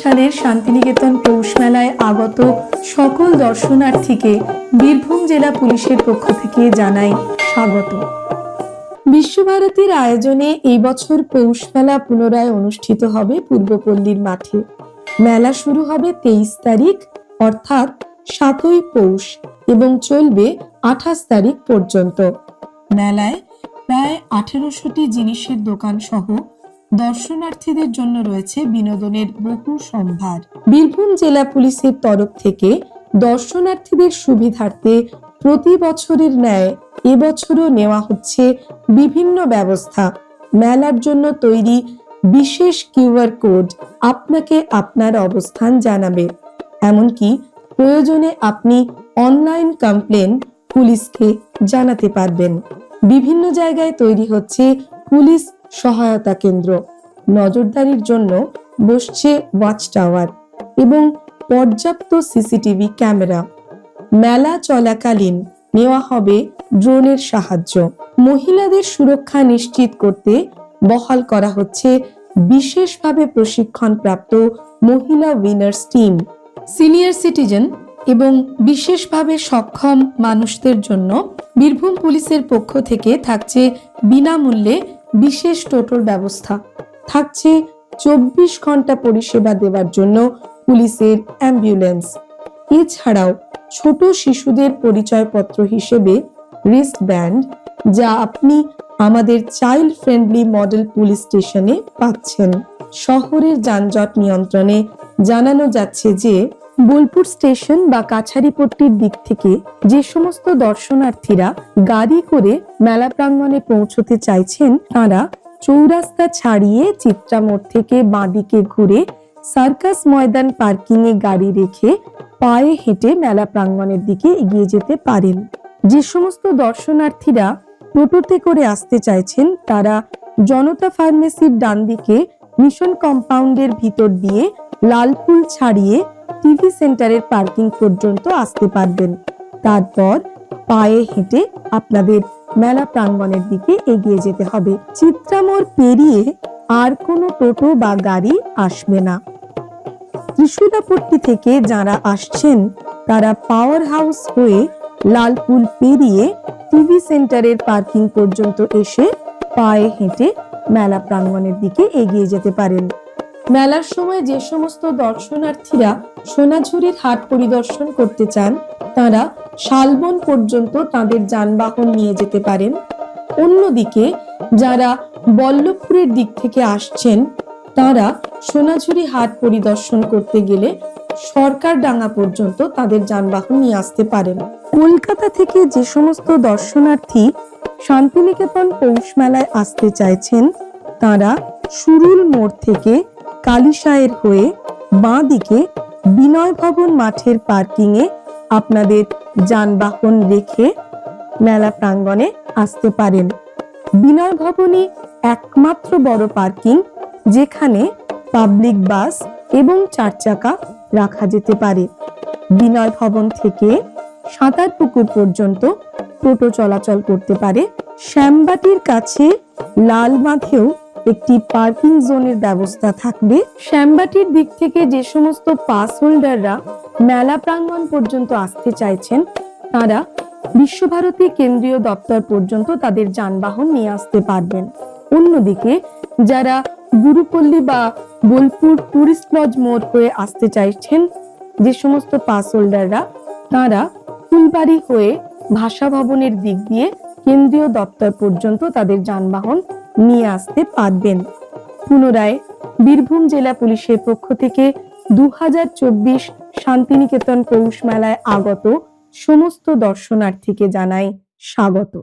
সালের শান্তিনিকেতন পৌষ মেলায় আগত সকল দর্শনার্থীকে বীরভূম জেলা পুলিশের পক্ষ থেকে জানাই স্বাগত। বিশ্বভারতীর আয়োজনে এই বছর পৌষ মেলা পুনরায় অনুষ্ঠিত হবে পূর্বপল্লীর মাঠে। মেলা শুরু হবে তেইশ তারিখ, অর্থাৎ সাতই পৌষ এবং চলবে আঠাশ তারিখ পর্যন্ত। মেলায় প্রায় আঠেরোশোটি জিনিসের দোকান সহ দর্শনার্থীদের জন্য রয়েছে বিনোদনের বহু সম্ভার। বীরভূম জেলা পুলিশের তরফ থেকে দর্শনার্থীদের সুবিধার্থে প্রতি বছরের ন্যায় এবছরও নেওয়া হচ্ছে বিভিন্ন ব্যবস্থা। মেলার জন্য তৈরি বিশেষ কিউআর কোড আপনাকে আপনার অবস্থান জানাবে। এমনকি প্রয়োজনে আপনি অনলাইন কমপ্লেন পুলিশকে জানাতে পারবেন। বিভিন্ন জায়গায় তৈরি হচ্ছে পুলিশ সহায়তা কেন্দ্র। নজরদারির জন্য বসছে ওয়াচ টাওয়ার এবং পর্যাপ্ত সিসিটিভি ক্যামেরা। মেলা চলাকালীন নেওয়া হবে ড্রোনের সাহায্য। মহিলাদের সুরক্ষা নিশ্চিত করতে বহাল করা হচ্ছে বিশেষভাবে প্রশিক্ষণপ্রাপ্ত মহিলা উইনার্স টিম। সিনিয়র সিটিজেন এবং বিশেষভাবে সক্ষম মানুষদের জন্য বীরভূম পুলিশের পক্ষ থেকে থাকছে বিনামূল্যে বিশেষ টোটোর ব্যবস্থা। থাকছে চব্বিশ ঘণ্টা পরিষেবা দেওয়ার জন্য পুলিশের অ্যাম্বুলেন্স। এছাড়াও ছোট শিশুদের পরিচয়পত্র হিসেবে রিস্ট ব্যান্ড যা আপনি আমাদের চাইল্ড ফ্রেন্ডলি মডেল পুলিশ স্টেশনে পাচ্ছেন। শহরের যানজট নিয়ন্ত্রণে জানানো যাচ্ছে যে বোলপুর স্টেশন বা কাছারিপট্টির দিক থেকে যে সমস্ত দর্শনার্থীরা গাড়ি করে মেলা প্রাঙ্গণে পৌঁছতে চাইছেন, তারা চৌরাস্তা ছাড়িয়ে চিত্রামোড় থেকে বাঁদিকে ঘুরে সার্কাস ময়দান পার্কিং এ গাড়ি রেখে পায়ে হেঁটে মেলা প্রাঙ্গণের দিকে এগিয়ে যেতে পারেন। যে সমস্ত দর্শনার্থীরা টোটোতে করে আসতে চাইছেন, তারা জনতা ফার্মেসির ডান দিকে মিশন কম্পাউন্ডের ভিতর দিয়ে লালপুল ছাড়িয়ে টিভি সেন্টারের পার্কিং পর্যন্ত আসতে পারবেন। তারপর পায়ে হেঁটে আপনাদের মেলা প্রাঙ্গণের দিকে এগিয়ে যেতে হবে। চিত্রামোড় পেরিয়ে আর কোনো টোটো বা গাড়ি আসবে না। ত্রিশুলাপট্টি থেকে যারা আসছেন, তারা পাওয়ার হাউস হয়ে লালপুল পেরিয়ে টিভি সেন্টারের পার্কিং পর্যন্ত এসে পায়ে হেঁটে মেলা প্রাঙ্গণের দিকে এগিয়ে যেতে পারেন। মেলার সময় যে সমস্ত দর্শনার্থীরা সোনাঝুরির হাট পরিদর্শন করতে চান, তারা শালবন পর্যন্ত তাদের যানবাহন নিয়ে যেতে পারেন। অন্যদিকে, যারা বল্লভপুরের দিক থেকে আসছেন, তারা সোনাঝুরি হাট পরিদর্শন করতে গেলে সরকার ডাঙ্গা পর্যন্ত তাদের যানবাহন নিয়ে আসতে পারেন। কলকাতা থেকে যে সমস্ত দর্শনার্থী শান্তিনিকেতন পৌষ মেলায় আসতে চাইছেন, তারা সুরুল মোড় থেকে কালিসায়ের হয়ে বাঁ দিকে বিনয় ভবন মাঠের পার্কিং এ আপনাদের যানবাহন রেখে মেলা প্রাঙ্গণে আসতে পারেন। বিনয় ভবনে একমাত্র বড় পার্কিং যেখানে পাবলিক বাস এবং চার চাকা রাখা যেতে পারে। বিনয় ভবন থেকে সাঁতার পুকুর পর্যন্ত টোটো চলাচল করতে পারে। শ্যামবাটির কাছে লাল মাঠেও একটি পার্কিং জোনের ব্যবস্থা থাকবে। শ্যামবাটির দিক থেকে যে সমস্ত পাস হোল্ডাররা মেলা প্রাঙ্গণ পর্যন্ত আসতে চাইছেন, তারা বিশ্বভারতী কেন্দ্রীয় দপ্তর পর্যন্ত তাদের যানবাহন নিয়ে আসতে পারবেন। অন্যদিকে, যারা গুরুপল্লী বা বোলপুর টুরিস্ট লজ মোড় হয়ে আসতে চাইছেন, যে সমস্ত পাস হোল্ডাররা, তারা ফুলবাড়ি হয়ে ভাষা ভবনের দিক দিয়ে কেন্দ্রীয় দপ্তর পর্যন্ত তাদের যানবাহন নিয়ে আসতে পারবেন। পুনরায় বীরভূম জেলা পুলিশের পক্ষ থেকে দু হাজার চব্বিশ শান্তিনিকেতন পৌষ মেলায় আগত সমস্ত দর্শনার্থীকে জানাই স্বাগত।